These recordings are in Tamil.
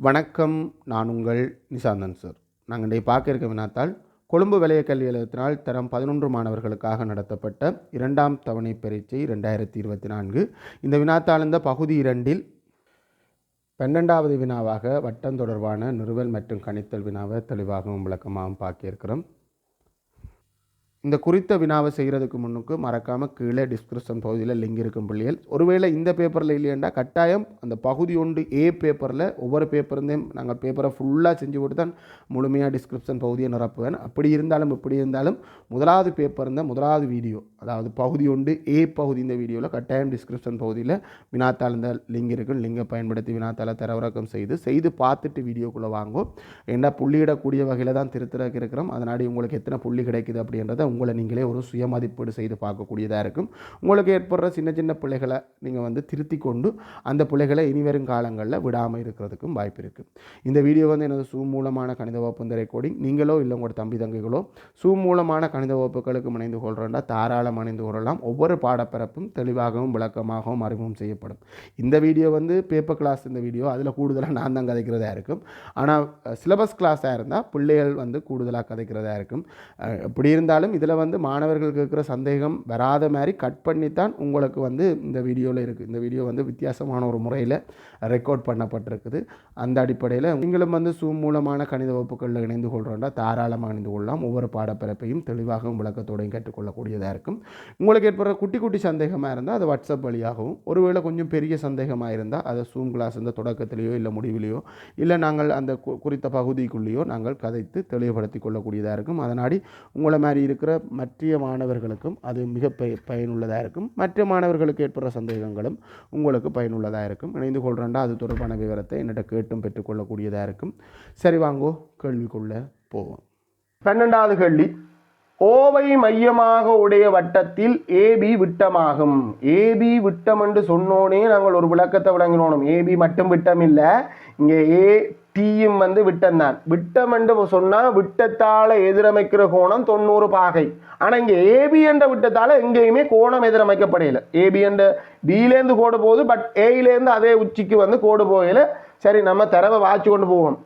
வணக்கம் நான் உங்கள் நிசாந்தன் சார். நாங்கள் இன்றைய பார்க்க இருக்க வினாத்தால் கொழும்பு வலய கல்வி அலுவலகத்தினால் தரம் பதினொன்று மாணவர்களுக்காக நடத்தப்பட்ட இரண்டாம் தவணை பரீட்சை ரெண்டாயிரத்தி இருபத்தி நான்கு. இந்த வினாத்தால் இந்த பகுதி இரண்டில் பன்னெண்டாவது வினாவாக வட்டம் தொடர்பான நிறுவல் மற்றும் கணித்தல் வினாவை தெளிவாகவும் விளக்கமாகவும் பார்க்க இருக்கிறோம். இந்த குறித்த வினாவை செய்கிறதுக்கு முன்னுக்கு மறக்காமல் கீழே டிஸ்கிரிப்ஷன் பகுதியில் லிங்க் இருக்கும் பிள்ளைகள். ஒருவேளை இந்த பேப்பரில் இல்லையண்டா கட்டாயம் அந்த பகுதி ஒன்று ஏ பேப்பரில் ஒவ்வொரு பேப்பர்லேயும் நாங்கள் பேப்பரை ஃபுல்லாக செஞ்சு போட்டு தான் முழுமையாக டிஸ்கிரிப்ஷன் பகுதியை நிரப்புவேன். அப்படி இருந்தாலும் இப்படி இருந்தாலும் முதலாவது பேப்பர் இருந்தால் முதலாவது வீடியோ அதாவது பகுதி ஒன்று ஏ பகுதி இந்த வீடியோவில் கட்டாயம் டிஸ்கிரிப்ஷன் பகுதியில் வினாத்தாள் இந்த லிங்க் இருக்கும் லிங்கை பயன்படுத்தி வினாத்தாளை தரவிறக்கம் செய்து செய்து பார்த்துட்டு வீடியோக்குள்ளே வாங்கும் என்ன புள்ளியிடக்கூடிய வகையில் தான் திருத்தறக்கு இருக்கிறோம். அதனாடி உங்களுக்கு எத்தனை புள்ளி கிடைக்குது அப்படின்றத உங்களை நீங்களே ஒரு சுயமதிப்பீடு செய்து பார்க்கக்கூடியதாக இருக்கும். உங்களுக்கு ஏற்படுற சின்ன சின்ன பிள்ளைகளை நீங்கள் வந்து திருத்தி கொண்டு அந்த பிள்ளைகளை இனிவரும் காலங்களில் விடாமல் இருக்கிறதுக்கும் வாய்ப்பு இருக்குது இந்த வீடியோ வந்து எனது சூ மூலமான கணித வகுப்பு இந்த ரெக்கார்டிங் நீங்களோ இல்லை உங்களோட தம்பி தங்கைகளோ சூ மூலமான கணித வகுப்புகளுக்கு இணைந்து கொள்கிறோண்டா தாராளம் அணிந்து கொள்ளலாம். ஒவ்வொரு பாடப்பிறப்பும் தெளிவாகவும் விளக்கமாகவும் அறிமுகம் செய்யப்படும். இந்த வீடியோ வந்து பேப்பர் கிளாஸ் இந்த வீடியோ. அதில் கூடுதலாக நான் தான் கதைக்கிறதா இருக்கும். ஆனால் சிலபஸ் கிளாஸாக இருந்தால் பிள்ளைகள் வந்து கூடுதலாக கதைக்கிறதா இருக்கும். எப்படி இருந்தாலும் இதில் வந்து மாணவர்களுக்கு இருக்கிற சந்தேகம் வராத மாதிரி கட் பண்ணித்தான் உங்களுக்கு வந்து இந்த வீடியோவில் இருக்குது இந்த வீடியோ வந்து வித்தியாசமான ஒரு முறையில் ரெக்கார்ட் பண்ணப்பட்டிருக்குது. அந்த அடிப்படையில் நீங்களும் வந்து சூம் மூலமான கணித வகுப்புகளில் இணைந்து கொள்கிறோன்னா தாராளமாக இணைந்து கொள்ளலாம். ஒவ்வொரு பாடப்பிறப்பையும் தெளிவாகவும் விளக்கத்தோடையும் கற்றுக்கொள்ளக்கூடியதாக இருக்கும். உங்களுக்கு ஏற்படுற குட்டி குட்டி சந்தேகமாக இருந்தால் அது வாட்ஸ்அப் வழியாகவும் ஒருவேளை கொஞ்சம் பெரிய சந்தேகமாக இருந்தால் அதை சூம் கிளாஸ் இந்த தொடக்கத்திலேயோ இல்லை முடிவிலையோ இல்லை நாங்கள் அந்த குறித்த பகுதிக்குள்ளேயோ நாங்கள் கதைத்து தெளிவுபடுத்தி கொள்ளக்கூடியதாக இருக்கும். அதனாடி உங்களை மாதிரி இருக்கிற மற்ற மாணவர்களுக்கும் அது மிக பயனுள்ளதாக இருக்கும். மற்ற மாணவர்களுக்கு ஏற்படுற சந்தேகங்களும் உங்களுக்கு பயனுள்ளதாக இருக்கும். இணைந்து கொள்கிறேன்டா அது தொடர்பான விவரத்தை என்னிட்ட கேட்டும் பெற்றுக்கொள்ளக்கூடியதாக இருக்கும். சரி வாங்கோ கேள்விக்குள்ளே போவோம். பன்னெண்டாவது கேள்வி. ஓவை மையமாக உடைய வட்டத்தில் ஏபி விட்டமாகும். ஏபி விட்டம் என்று சொன்னோனே நாங்கள் ஒரு விளக்கத்தை விளங்கினோம் ஏபி மட்டும் விட்டம் இல்லை இங்கே ஏ டீயும் வந்து விட்டம் தான் விட்டம் என்று சொன்னால் விட்டத்தால் எதிரமைக்கிற கோணம் தொண்ணூறு பாகை. ஆனால் இங்கே ஏபி என்ற விட்டத்தால் எங்கேயுமே கோணம் எதிரமைக்கப்படையில. ஏபி என்ற பிலேருந்து கோடு போகுது பட் ஏயிலேருந்து அதே உச்சிக்கு வந்து கோடு போகல சரி நம்ம தரவை வாச்சு கொண்டு போவோம்.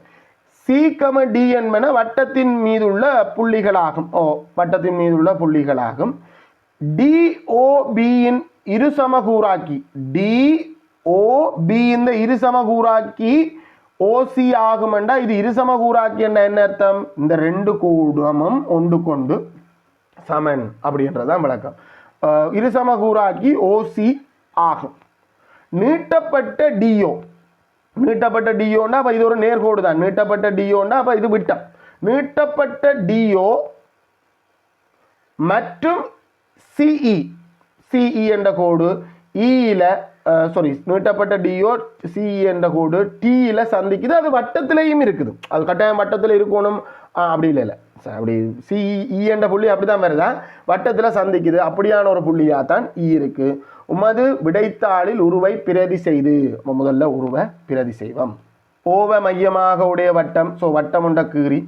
சீக்கம டி என்பன வட்டத்தின் மீதுள்ள புள்ளிகளாகும். ஓ வட்டத்தின் மீதுள்ள புள்ளிகளாகும். டிஓபியின் இருசமகூராக்கி டிஓபி இரு சமகூராக்கி டி இந்த இருசமகூராக்கி ஓசி ஆகுமெண்டா இது இரு சமகூராக்கி என்ற என்ன அர்த்தம்? இந்த ரெண்டு கூடமும் ஒன்று கொண்டு சமன் அப்படின்றதான் விளக்கம். இருசமகூராக்கி ஓசி ஆகும். நீட்டப்பட்ட டிஓ நீட்டப்பட்ட டிஓன்னா அப்போ இது ஒரு நேர்கோடு தான். நீட்டப்பட்ட டிஓன்னா அப்போ இது விட்டம். நீட்டப்பட்ட டிஓ மற்றும் சிஇ சிஇ என்ற கோடு e இயில் சாரி நீட்டப்பட்ட டிஓ சிஇ என்ற கோடு டியில் சந்திக்குது. அது வட்டத்திலையும் இருக்குது. அது கட்டாயம் வட்டத்தில் இருக்கணும். அப்படி இல்லை இல்லை அப்படி சி என்ற புள்ளி அப்படி தான் வருதா? வட்டத்தில் சந்திக்குது. அப்படியான ஒரு புள்ளியாக தான் இ இருக்கு. உமது விடைத்தாளில் உருவை பிரதி செய்து. முதல்ல உருவை பிரதி செய்வோம். ஓவ மையமாக உடைய வட்டம். ஸோ வட்டம் உண்ட கீறி.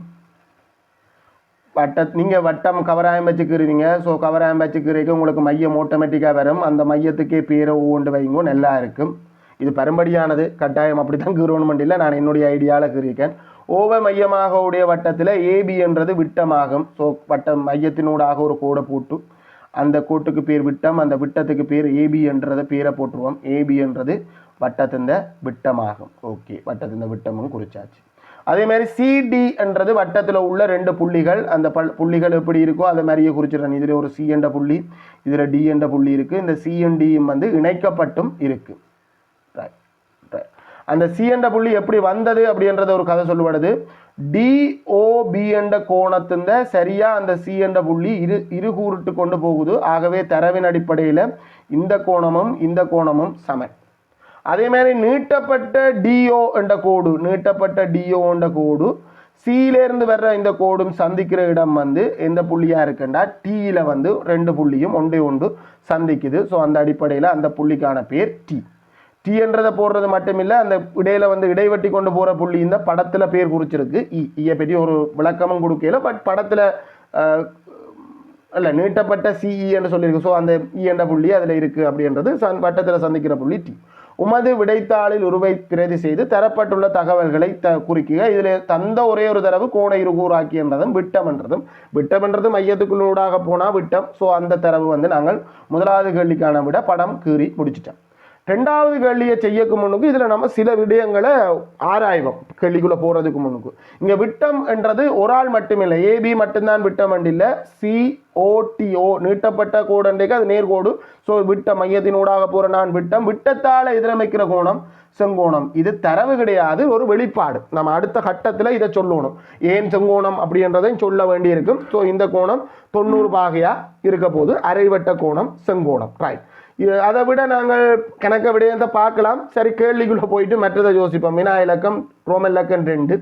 வட்ட நீங்கள் வட்டம் கவராயம் வச்சுக்கிறீங்க ஸோ கவராயம் வச்சுக்கிறீங்க உங்களுக்கு மையம் ஆட்டோமேட்டிக்காக வரும். அந்த மையத்துக்கே பேரை ஒவ்வொன்று வைங்க நல்லா இருக்கும். இது பெரும்படியானது. கட்டாயம் அப்படி தான் கீறணும் இல்லை நான் என்னுடைய ஐடியாவில் கீறியிருக்கேன். ஓவ மையமாக உடைய வட்டத்தில் ஏபி என்றது விட்டமாகும். ஸோ வட்டம் மையத்தினூடாக ஒரு கோடை போட்டு அந்த கோட்டுக்கு பேர் விட்டம் அந்த விட்டத்துக்கு பேர் ஏபி என்றதை பேரை போட்டுருவோம். ஏபி என்றது வட்டத்தின் விட்டமாகும். ஓகே வட்டத்தின் விட்டமும் குறிச்சாச்சு. அதே மாதிரி சிடி என்றது வட்டத்தில் உள்ள ரெண்டு புள்ளிகள். அந்த பல் புள்ளிகள் எப்படி இருக்கோ அதை மாதிரியே குறிச்சிடுறேன். இதில் ஒரு சி என்ற புள்ளி இதில் டி என்ற புள்ளி இருக்குது இந்த சிஎன்டியும் டியும் வந்து இணைக்கப்பட்டும் இருக்குது ரைட் அந்த சி என்ற புள்ளி எப்படி வந்தது அப்படின்றத ஒரு கதை சொல்லுவாடுது. டிஓபி என்ற கோணத்தின் சரியாக அந்த சி என்ற புள்ளி இரு இருகூறுட்டு கொண்டு போகுது. ஆகவே தரவின் அடிப்படையில் இந்த கோணமும் இந்த கோணமும் சமன். அதே மாதிரி நீட்டப்பட்ட டிஓ என்ற கோடு நீட்டப்பட்ட டிஓ என்ற கோடு சியிலேருந்து வர்ற இந்த கோடும் சந்திக்கிற இடம் வந்து எந்த புள்ளியாக இருக்குண்டா? டீயில் வந்து ரெண்டு புள்ளியும் ஒன்றே ஒன்று சந்திக்குது. ஸோ அந்த அடிப்படையில் அந்த புள்ளிக்கான பேர் டி டீன்றதை போடுறது மட்டுமில்லை அந்த இடையில வந்து இடைவெட்டி கொண்டு போகிற புள்ளி இந்த படத்தில் பேர் குறிச்சிருக்கு. இ இயை பற்றி ஒரு விளக்கமும் கொடுக்கல பட் படத்தில் இல்லை நீட்டப்பட்ட சிஇ e என்று சொல்லியிருக்கு. ஸோ அந்த e இ புள்ளி அதில் இருக்குது அப்படின்றது சன் வட்டத்தில் சந்திக்கிற புள்ளி டி உமது விடைத்தாளில் உருவை பிரதி செய்து தரப்பட்டுள்ள தகவல்களை த குறிக்குக இதில் தந்த ஒரே ஒரு தரவு கோண இருகூறாக்கி என்றதும் விட்டம் என்றதும். விட்டம் என்றதும் மையத்துக்குள்ளூடாக போனால் விட்டம். ஸோ அந்த தரவு வந்து நாங்கள் முதலாவது கேள்விக்கான விட படம் கீறி முடிச்சிட்டோம். ரெண்டாவது கேள்வியை செய்யக்கு முன்னுக்கு இதில் நம்ம சில விடயங்களை ஆராய்வோம். கேள்விக்குள்ளே போகிறதுக்கு முன்னுக்கு. இங்கே விட்டம் என்றது ஒரு ஆள் மட்டுமில்லை. ஏபி மட்டும்தான் விட்டம் இல்லை சி ஓடிஓ நீட்டப்பட்ட கோடன்றைக்கு அது நேர்கோடு ஸோ விட்ட மையத்தினூடாக போகிற நான் விட்டம். விட்டத்தால் எதிரமைக்கிற கோணம் செங்கோணம். இது தரவு கிடையாது ஒரு வெளிப்பாடு. நம்ம அடுத்த கட்டத்தில் இதை சொல்லணும். ஏன் செங்கோணம் அப்படின்றதையும் சொல்ல வேண்டியிருக்கும். ஸோ இந்த கோணம் தொண்ணூறு பாகையாக இருக்க போது அரைவட்ட கோணம் செங்கோணம். ரைட் அதை விட நாங்கள் கணக்க விடயத்தை பார்க்கலாம். சரி கேள்விக்குள்ளே போயிட்டு மற்றதை யோசிப்போம். வினா இலக்கம் ரோம இலக்கம் ரெண்டு.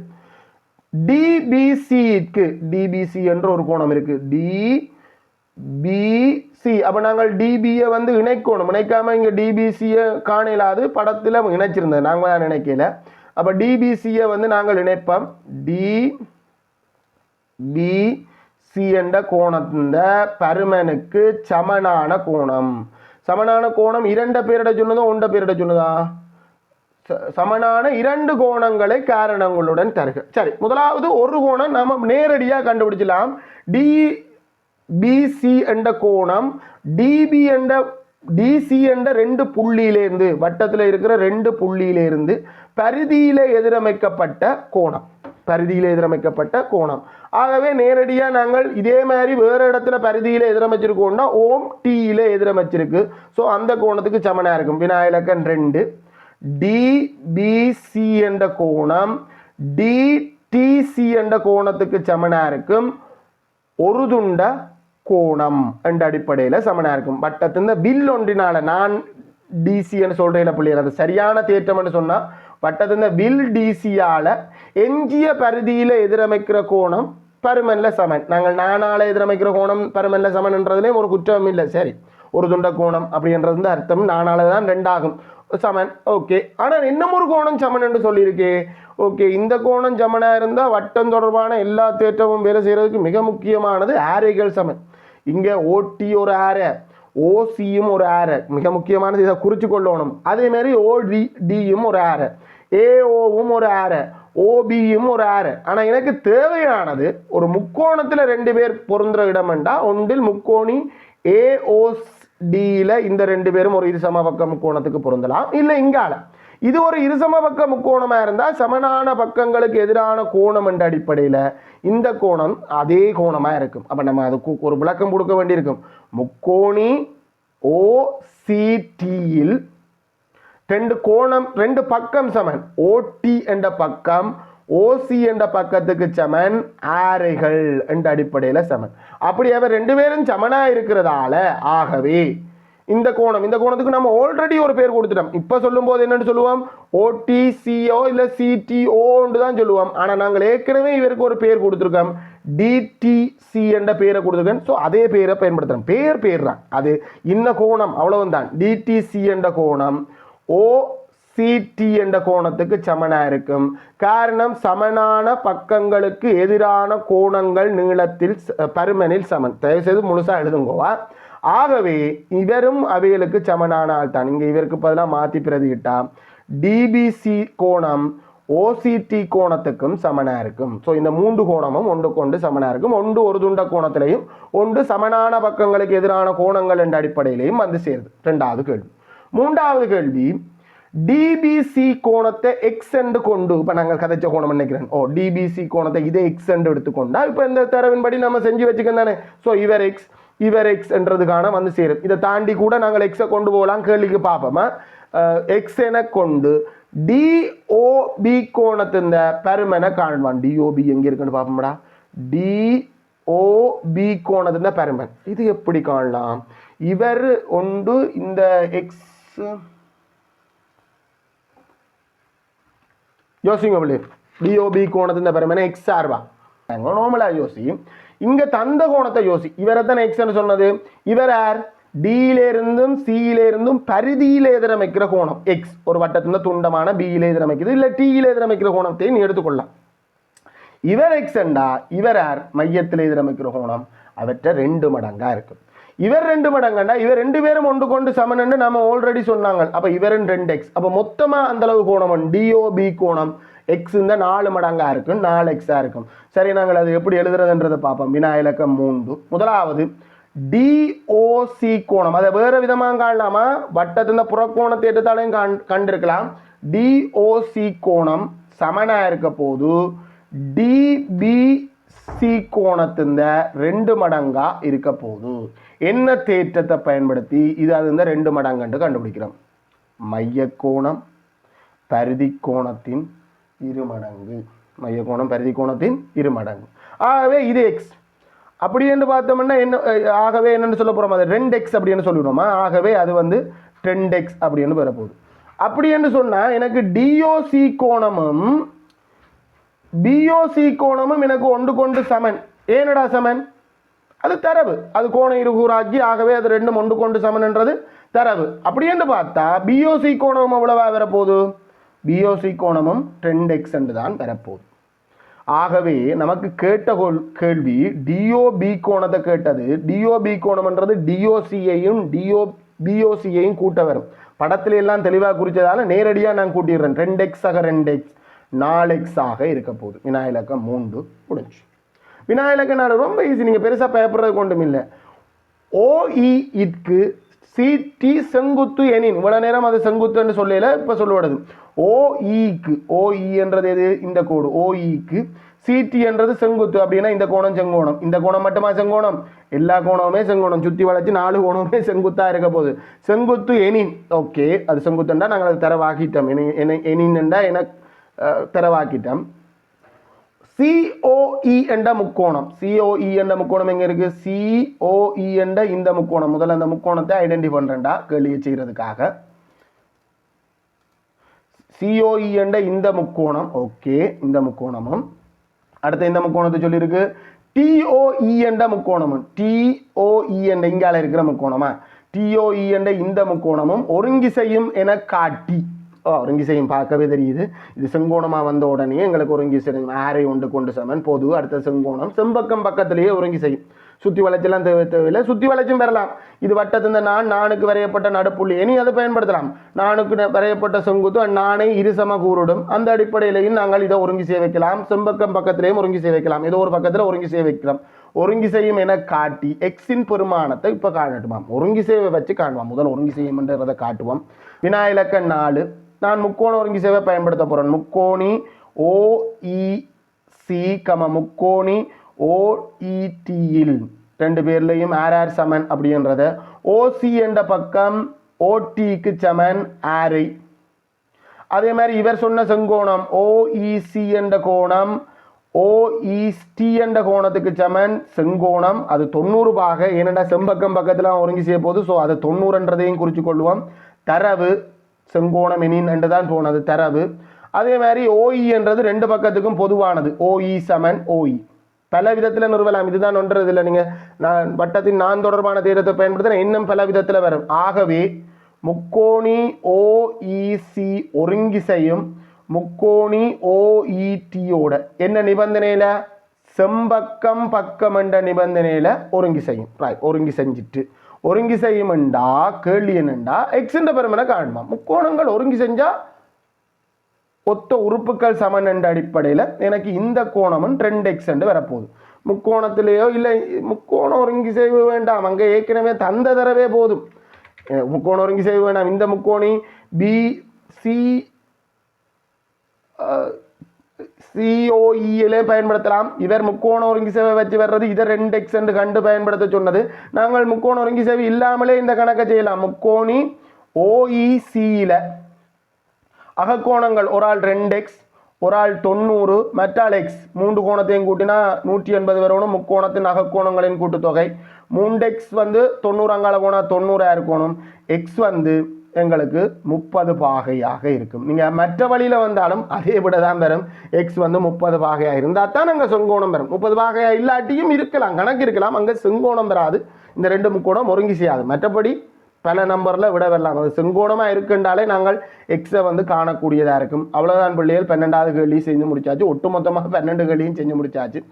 டிபிசிக்கு டிபிசி என்ற ஒரு கோணம் இருக்கு. டி பிசி அப்போ நாங்கள் டிபியை வந்து இணைக்கணும். இணைக்காம இங்கே டிபிசியை காணலாது. படத்தில் இணைச்சிருந்தது. நாங்கள் தான் நினைக்கல அப்போ டிபிசியை வந்து நாங்கள் இணைப்போம். டி பி சி என்ற கோணத்தின் பருமனுக்கு சமனான கோணம். சமனான கோணம் இரண்ட பேரிட சொன்னதோ ஒன்ற பேரிட சொன்னதா? ச- சமனான இரண்டு கோணங்களை காரணங்களுடன் தருக. சரி முதலாவது ஒரு கோணம் நாம் நேரடியாக கண்டுபிடிச்சலாம் டி பிசி என்ற கோணம் டிபி என்ற டிசி என்ற ரெண்டு புள்ளியிலேருந்து வட்டத்தில் இருக்கிற ரெண்டு புள்ளியிலேருந்து பரிதியில் எதிரமைக்கப்பட்ட கோணம். பரிதியில் எதிரமைக்கப்பட்ட கோணம். ஆகவே நேரடியாக நாங்கள் இதே மாதிரி வேறு இடத்துல பரிதியில் எதிரமைச்சிருக்கோம்னா ஓம் டீயில் எதிரமைச்சிருக்கு. ஸோ அந்த கோணத்துக்கு சமனாக இருக்கும். வினாயிலக்கன் ரெண்டு. டிபிசி என்ற கோணம். டிடிசி என்ற கோணத்துக்கு சமனாக இருக்கும். ஒரு துண்ட கோணம் என்ற அடிப்படையில் சமனாக இருக்கும். பட் இந்த வில் ஒன்றினால நான் டிசின்னு சொல்கிறேன் பிள்ளைகள் அது சரியான தேற்றம்னு சொன்னால் வட்டத்தின் வில் டிசியால் எஞ்சிய பரிதியில் எதிரமைக்கிற கோணம் பருமன்ல சமன். நாங்கள் நானால எதிரமைக்கிற கோணம் பருமன்ல சமன்ன்றதுலேயும் ஒரு குற்றம் இல்லை. சரி ஒரு துண்ட கோணம் அப்படின்றது வந்து அர்த்தம். நானால தான் ரெண்டாகும். சமன் ஓகே. ஆனால் இன்னும் ஒரு கோணம் சமன் என்று சொல்லியிருக்கே. ஓகே இந்த கோணம் சமனாக இருந்தால் வட்டம் தொடர்பான எல்லா தேற்றமும் வேலை செய்கிறதுக்கு மிக முக்கியமானது ஆரைகள் சமன். இங்கே ஓடி ஒரு ஆரை ஓசியும் ஒரு ஆரை. மிக முக்கியமானது இதை குறித்து கொள்ளணும். அதேமாரி ஓடி டியும் ஒரு ஆரை. ஏஓவும் ஒரு ஆரை. ஓபியும் ஒரு ஆறு ஆனால் எனக்கு தேவையானது ஒரு முக்கோணத்தில் ரெண்டு பேர் பொருந்துற இடம்ண்டா ஒன்றில் முக்கோணி ஏஓஸ்டியில் இந்த ரெண்டு பேரும் ஒரு இருசம பக்க முக்கோணத்துக்கு பொருந்தலாம். இல்லை இங்கால. இது ஒரு இருசம பக்க முக்கோணமாக இருந்தால் சமனான பக்கங்களுக்கு எதிரான கோணம் என்ற அடிப்படையில் இந்த கோணம் அதே கோணமாக இருக்கும். அப்போ நம்ம அதுக்கு ஒரு விளக்கம் கொடுக்க வேண்டியிருக்கும். முக்கோணி ஓசிடியில் ரெண்டு கோணம் ரெண்டு பக்கம் சமன். ஓடி என்ற பக்கம் ஓசி என்ற பக்கத்துக்கு சமன் ஆரைகள் என்ற அடிப்படையில் சமன். அப்படி அவர் ரெண்டு பேரும் சமனா இருக்கிறதால ஆகவே இந்த கோணம் இந்த கோணத்துக்கு நம்ம ஆல்ரெடி ஒரு பேர் கொடுத்துட்டோம். இப்போ சொல்லும்போது என்னன்னு சொல்லுவோம்? ஓடிசிஓ இல்லை சிடிஓன்னு தான் சொல்லுவோம். ஆனால் நாங்கள் ஏற்கனவே இவருக்கு ஒரு பேர் கொடுத்துருக்கோம். டிடிசி என்ற பேரை கொடுத்துருக்கேன் ஸோ அதே பேரை பயன்படுத்துகிறோம் பேர் பேர் தான் அது இந்த கோணம் அவ்வளவுதான். டிடிசி என்ற கோணம் ஓ சிடி என்ற கோணத்துக்கு சமனாக இருக்கும். காரணம் சமனான பக்கங்களுக்கு எதிரான கோணங்கள் நீளத்தில் ச- பருமனில் சமன். தயவுசெய்து முழுசாக எழுதுங்கோவா. ஆகவே இவரும் அவைகளுக்கு சமனான ஆள் தான் இங்கே இவருக்கு பதிலாக மாற்றி பிரதியிட்டா டிபிசி கோணம் ஓசிடி கோணத்துக்கும் சமனாக இருக்கும். ஸோ இந்த மூன்று கோணமும் ஒன்றுக்கு ஒன்று சமனாக இருக்கும். ஒன்று ஒரு துண்ட கோணத்திலையும் ஒன்று சமனான பக்கங்களுக்கு எதிரான கோணங்கள் என்ற அடிப்படையிலையும் வந்து சேருது. ரெண்டாவது கேள்வி. மூன்றாவது கேள்வி. டிபிசி கோணத்தை எக்ஸ் என்று கொண்டு இப்போ நாங்கள் கதைச்ச கோணம் நினைக்கிறேன்? ஓ டிபிசி கோணத்தை இதே எக்ஸ் என்று எடுத்துக்கொண்டா இப்போ இந்த தரவின்படி நம்ம செஞ்சு வச்சுக்கோம் தானே? ஸோ இவர் எக்ஸ் இவர் எக்ஸ் என்றதுக்கான வந்து சேரும். இதை தாண்டி கூட நாங்கள் எக்ஸை கொண்டு போகலாம் கேள்விக்கு பார்ப்போமா எக்ஸ் என கொண்டு டிஓபி கோணத்தின் பெருமனை காண்பான். டிஓபி எங்கே இருக்குன்னு பார்ப்போம்டா டிஓபி கோணத்தின் பெருமன். இது எப்படி காணலாம்? இவர் ஒன்று இந்த எக்ஸ் யோசிங்க பிள்ளை டிஓபி கோணத்தின் பெருமனை எக்ஸ் ஆர்வா நார்மலாக யோசி இங்கே தந்த கோணத்தை யோசி இவரை தானே எக்ஸ்னு சொன்னது? இவர் யார்? டியில இருந்தும் பரிதியில் எதிரமைக்கிற கோணம். எக்ஸ் ஒரு வட்டத்தின் துண்டமான பியில் எதிரமைக்குது இல்லை டியில் எதிரமைக்கிற கோணத்தை நீ எடுத்துக்கொள்ளலாம். இவர் எக்ஸ் என்றா இவர் யார்? மையத்தில் எதிரமைக்கிற கோணம். அவற்றை ரெண்டு மடங்காக இருக்குது இவர் ரெண்டு மடங்கண்டா? இவர் ரெண்டு பேரும் ஒன்று கொண்டு சமன்னு நம்ம ஆல்ரெடி சொன்னாங்க. அப்போ இவரும் ரெண்டு எக்ஸ் அப்போ மொத்தமாக அந்தளவு கோணம் டிஓபி கோணம். எக்ஸ் இந்த நாலு மடங்காக இருக்கும். நாலு எக்ஸாக இருக்கும். சரி நாங்கள் அது எப்படி எழுதுறதுன்றதை பார்ப்போம். வினா இலக்கம் மூன்று. முதலாவது டிஓசி கோணம். அதை வேறு விதமாக காணலாமா? வட்டத்தின் புறக்கோணத்தை எடுத்தாலையும் கண் கண்டிருக்கலாம். டிஓசி கோணம் சமனாக இருக்க போது டிபிசி கோணத்தின் ரெண்டு மடங்கா இருக்க போது. என்ன தேற்றத்தை பயன்படுத்தி இது அது இந்த ரெண்டு மடங்குன்னு கண்டுபிடிக்கிறோம்? மையக்கோணம் பருதி கோணத்தின் இரு மடங்கு. மைய கோணம் கோணத்தின் இரு மடங்கு. ஆகவே இது எக்ஸ் அப்படி என்று பார்த்தோம்னா என்ன ஆகவே என்னென்னு சொல்ல போகிறோம் அது? ரெண்டு எக்ஸ் அப்படின்னு சொல்லிடுவோமா ஆகவே அது வந்து டென் எக்ஸ் அப்படின்னு வரப்போகுது. அப்படி என்று சொன்னால் எனக்கு டிஓசி கோணமும் பிஓசி கோணமும் எனக்கு ஒன்று கொண்டு சமன். ஏனடா சமன்? அது தரவு. அது கோண இருகூறாக்கி ஆகவே அது ரெண்டும் ஒன்று கொண்டு சமன்ன்றது தரவு. அப்படி என்று பார்த்தா பிஓசி கோணமும் எவ்வளவா வரப்போகுது? பிஓசி கோணமும் டென் எக்ஸ் என்று தான் வரப்போகுது. ஆகவே நமக்கு கேட்ட கேள்வி டிஓபி கோணத்தை கேட்டது டிஓபி கோணம்ன்றது டிஓசியையும் டிஓ பிஓசியையும் கூட்ட வரும். படத்துல எல்லாம் தெளிவாக குறித்ததால் நேரடியாக நான் கூட்டிடுறேன். ரெண்டு எக்ஸ் ஆக ரெண்டு எக்ஸ் நாலு எக்ஸ் ஆக இருக்க போகுது. வினாயிலக்கம் மூன்று முடிஞ்சு. வினாயிலக்க ரொம்ப ஈஸி நீங்கள் பெருசாக பயப்படுறது கொண்டும் இல்லை. ஓஇஇக்கு சிடி செங்குத்து எனின். இவ்வளோ நேரம் அது செங்குத்துன்னு சொல்லல இப்போ சொல்லப்படுது ஓஇக்கு ஓஇ என்றது எது? இந்த கோடு. ஓஇக்கு சிடி என்றது செங்குத்து. அப்படின்னா இந்த கோணம் செங்கோணம். இந்த கோணம் மட்டுமா செங்கோணம்? எல்லா கோணமுமே செங்கோணம். சுற்றி வளைச்சு நாலு கோணமுமே செங்குத்தாக இருக்க போகுது. செங்குத்து எனின். ஓகே அது செங்குத்துண்டா நாங்கள் அது தரவாக்கிட்டோம். எனின்டா என தரவாக்கிட்டோம். சிஓஇ என்ற முக்கோணம். சிஓஇ என்ற முக்கோணம் எங்கே இருக்குது சிஓஇ என்ற இந்த முக்கோணம். முதல்ல அந்த முக்கோணத்தை ஐடென்டி பண்ணுறேன்டா கேள்வியை செய்கிறதுக்காக சிஓஇ என்ற இந்த முக்கோணம் ஓகே இந்த முக்கோணமும். அடுத்த இந்த முக்கோணத்தை சொல்லியிருக்கு? டிஓஇ என்ற முக்கோணமும். டிஓஇ என்ற இங்கால இருக்கிற முக்கோணமா? டிஓஇ என்ற இந்த முக்கோணமும் ஒருங்கி செய்யும் என காட்டி. ஒருங்கிசையும் பார்க்கவே தெரியுது இது செங்கோணமாக வந்த உடனே எங்களுக்கு ஒருங்கிசை ஆரை ஒன்று கொண்டு சமன் பொது அடுத்த செங்கோணம் செம்பக்கம் பக்கத்திலேயே ஒருங்கிசையும் சுற்றி வளைச்செல்லாம் தேவை தேவையில்லை சுற்றி வளைச்சும் பெறலாம் இது வட்டத்தின் நான் நானுக்கு வரையப்பட்ட நடுப்புள்ளி இனி அதை பயன்படுத்தலாம். நானுக்கு வரையப்பட்ட செங்குத்து நானே இருசம கூறுடும் அந்த அடிப்படையிலையும் நாங்கள் இதை ஒருங்கி செய்ய வைக்கலாம் செம்பக்கம் பக்கத்திலையும் ஒருங்கி செய்ய வைக்கலாம் ஏதோ ஒரு பக்கத்தில் ஒருங்கி செய்ய வைக்கலாம் ஒருங்கி செய்யும் என காட்டி எக்ஸின் பெருமானத்தை இப்போ காணட்டுமாம் ஒருங்கி செய்வை வச்சு காணுவோம் முதல் ஒருங்கி செய்யும்ன்றதை காட்டுவோம் வினாயிலக்க நாலு நான் முக்கோண ஒருங்கி சேவை பயன்படுத்த போகிறேன் முக்கோணி ஓஇசி கம முக்கோணி ஓஇடியில் ரெண்டு பேர்லையும் ஆர் ஆர் சமன் அப்படின்றத. ஓசி என்ற பக்கம் ஓடிக்கு சமன் ஆரை அதே மாதிரி இவர் சொன்ன செங்கோணம் ஓஇசி என்ற கோணம் ஓஇஸ்டி என்ற கோணத்துக்கு சமன் செங்கோணம். அது தொண்ணூறு பாக ஏனெண்டா செம்பக்கம் பக்கத்தில் ஒருங்கி செய்ய போது ஸோ அது தொண்ணூறுன்றதையும் குறித்து கொள்வோம். தரவு செங்கோணம் எனின் என்று தான் போனது தரவு. அதே மாதிரி ஓஇ என்றது ரெண்டு பக்கத்துக்கும் பொதுவானது. ஓஇ சமன் ஓஇ பல விதத்தில் நிறுவலாம். இதுதான் ஒன்றது இல்லை நீங்கள் நான் வட்டத்தின் நான் தொடர்பான தீரத்தை பயன்படுத்தினா இன்னும் பல விதத்தில் வரும். ஆகவே முக்கோணி ஓஇசி ஒருங்கிசையும் முக்கோணி ஓஇடியோட என்ன நிபந்தனையில்? செம்பக்கம் பக்கம் என்ற நிபந்தனையில் ஒருங்கி செய்யும் ரைட் ஒருங்கி செஞ்சுட்டு ஒருங்கி செய்யுமெண்டா கேள்வி என்னண்டா எக்ஸின்ற பெருமனை காணுமா முக்கோணங்கள் ஒருங்கி செஞ்சா ஒத்த உறுப்புகள் சமன் என்ற அடிப்படையில் எனக்கு இந்த கோணமும் ரெண்டு எக்ஸ் என்று வரப்போகுது. முக்கோணத்திலேயோ இல்லை முக்கோணம் ஒருங்கி செய்ய வேண்டாம். அங்கே ஏற்கனவே தந்த தரவே போதும். முக்கோணம் ஒருங்கி செய்ய வேண்டாம். இந்த முக்கோணி பி சி சிஓஇலே பயன்படுத்தலாம். இவர் முக்கோண ஒருங்கி சேவை வச்சு வர்றது இதை ரெண்டு எக்ஸ் என்று கண்டு பயன்படுத்த சொன்னது. நாங்கள் முக்கோண ஒருங்கி சேவை இல்லாமலே இந்த கணக்கை செய்யலாம். முக்கோணி ஓஇசியில் அகக்கோணங்கள் ஒரு ஆள் ரெண்டு எக்ஸ் ஒரு ஆள் தொண்ணூறு மெட்டால் எக்ஸ் மூன்று கோணத்தையும் கூட்டினா நூற்றி எண்பது வரணும். முக்கோணத்தின் அகக்கோணங்களின் கூட்டுத்தொகை. மூன்று எக்ஸ் வந்து தொண்ணூறு அங்கால கோணம் தொண்ணூறாயிரம் இருக்கணும் எக்ஸ் வந்து எங்களுக்கு முப்பது பாகையாக இருக்கும். நீங்கள் மற்ற வழியில் வந்தாலும் அதே விட தான் பெறும் எக்ஸ் வந்து முப்பது பாகையாக இருந்தால் தான் நாங்கள் செங்கோணம் வரும். முப்பது பாகையாக இல்லாட்டியும் இருக்கலாம் கணக்கு இருக்கலாம். அங்கே செங்கோணம் வராது. இந்த ரெண்டு முக்கோணம் ஒருங்கி செய்யாது மற்றபடி பல நம்பரில் விட வரலாம். அது செங்கோணமாக இருக்குன்றாலே நாங்கள் எக்ஸை வந்து காணக்கூடியதாக இருக்கும். அவ்வளோதான் பிள்ளைகள். பன்னெண்டாவது கேள்வியும் செஞ்சு முடிச்சாச்சு. ஒட்டுமொத்தமாக பன்னெண்டு கேள்வியும் செஞ்சு முடிச்சாச்சு.